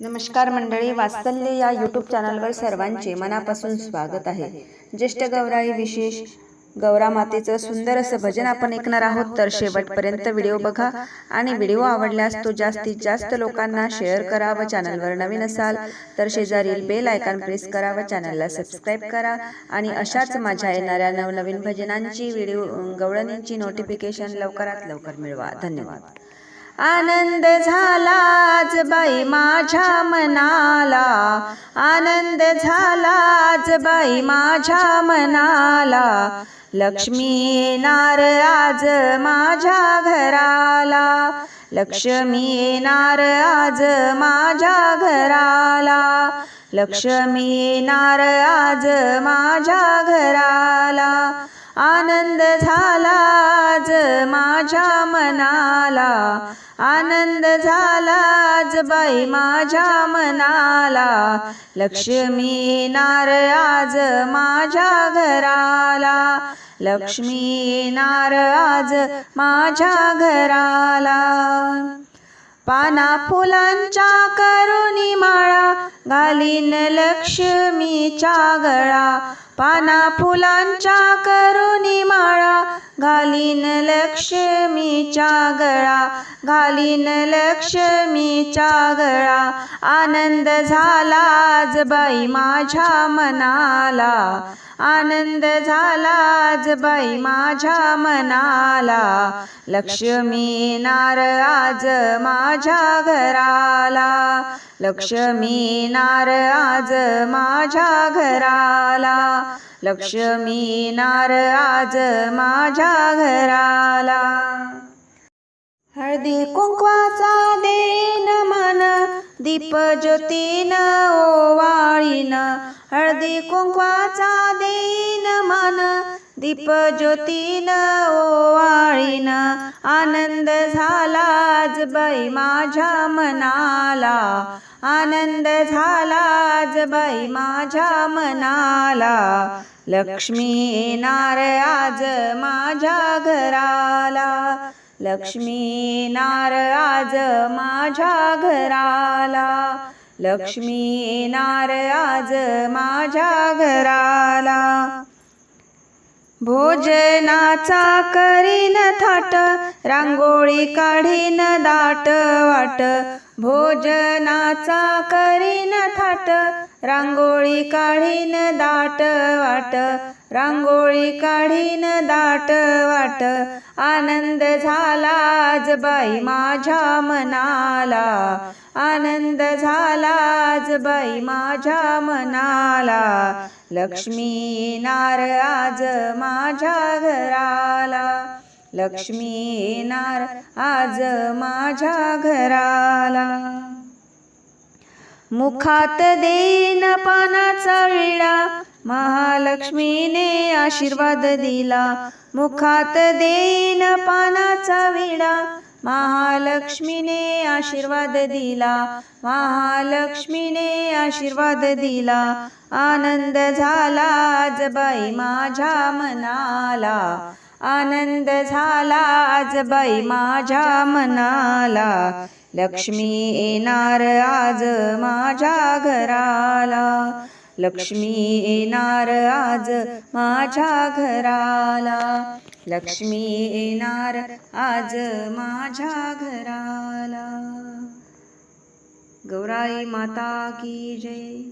नमस्कार मंडळी वात्सल्य या यूट्यूब चॅनलवर सर्वांचे मनापासून स्वागत आहे. ज्येष्ठ गौराई विशेष गौरा मातेचं सुंदर असं भजन आपण ऐकणार आहोत तर शेवटपर्यंत व्हिडिओ बघा आणि व्हिडिओ आवडल्यास तो जास्तीत जास्त लोकांना शेअर करा व चॅनलवर नवीन असाल तर शेजारील बेल आयकॉन प्रेस करा व चॅनलला सबस्क्राईब करा आणि अशाच माझ्या येणाऱ्या नवनवीन भजनांची व्हिडिओ गवळणींची नोटिफिकेशन लवकरात लवकर मिळवा. धन्यवाद. आनंद झाला आज बाई माझ्या मनाला. आनंद झाला आज बाई माझ्या मनाला. लक्ष्मी येणार आज माझ्या घराला. लक्ष्मी येणार आज माझ्या घराला. लक्ष्मी येणार आज माझ्या घराला. आनंद झाला आज माझ्या मनाला. आनंद झाला आज बाई माझ्या मनाला. लक्ष्मी नारळाज आज माझ्या घराला. लक्ष्मी नारळाज आज माझ्या घराला. पाना फुलांच्या करुणी माळा घालीन लक्ष्मीच्या गळा. पाना फुलांच्या करुणी माळा घालीन लक्ष्मीच्या गळा. घालीन लक्ष्मीच्या गळा आनंद झाला आज बाई माझ्या मनाला. आनंद झाला आज बाई माझ्या मनाला. लक्ष्मी नार आज माझ्या घराला. लक्ष्मी नार आज माझ्या घराला. लक्ष्मी नार आज माझ्या घराला. हळदी कुंकवाचा देन मन दीप ज्योतीन ओवाळीन. हळदी कुंकवाचा देन मन दीप ज्योतीन ओवाळीन. आनंद झालाज बाई माझ्या मनाला आनंद झालाज बाई माझ्या मनाला. लक्ष्मी येणार आज माझ्या घराला. लक्ष्मी येणार आज माझ्या घराला. लक्ष्मी येणार आज माझ्या घराला. भोजनाचा करीन थाट रांगोळी काढीन दाट वाट. भोजनाचा करीन थाट रांगोळी काढीन दाट वाट. रांगोळी काढीन दाट वाट. आनंद झाला आज बाई माझ्या मनाला. आनंद झाला आज बाई माझ्या मनाला. लक्ष्मी येणार आज माझ्या घराला. लक्ष्मी येणार आज माझ्या घराला. मुखात देन पानाचा विळा महालक्ष्मीने आशीर्वाद दिला. मुखात देन पानाचा विडा महालक्ष्मीने आशीर्वाद दिला महालक्ष्मीने आशीर्वाद दिला. आनंद झाला आज बाई माझ्या मनाला. आनंद झाला आज बाई माझ्या मनाला. लक्ष्मी येणार आज माझ्या घराला. लक्ष्मी येणार आज माझ्या घराला. लक्ष्मी येणार आज माझ्या घराला. गौराई माता की जय.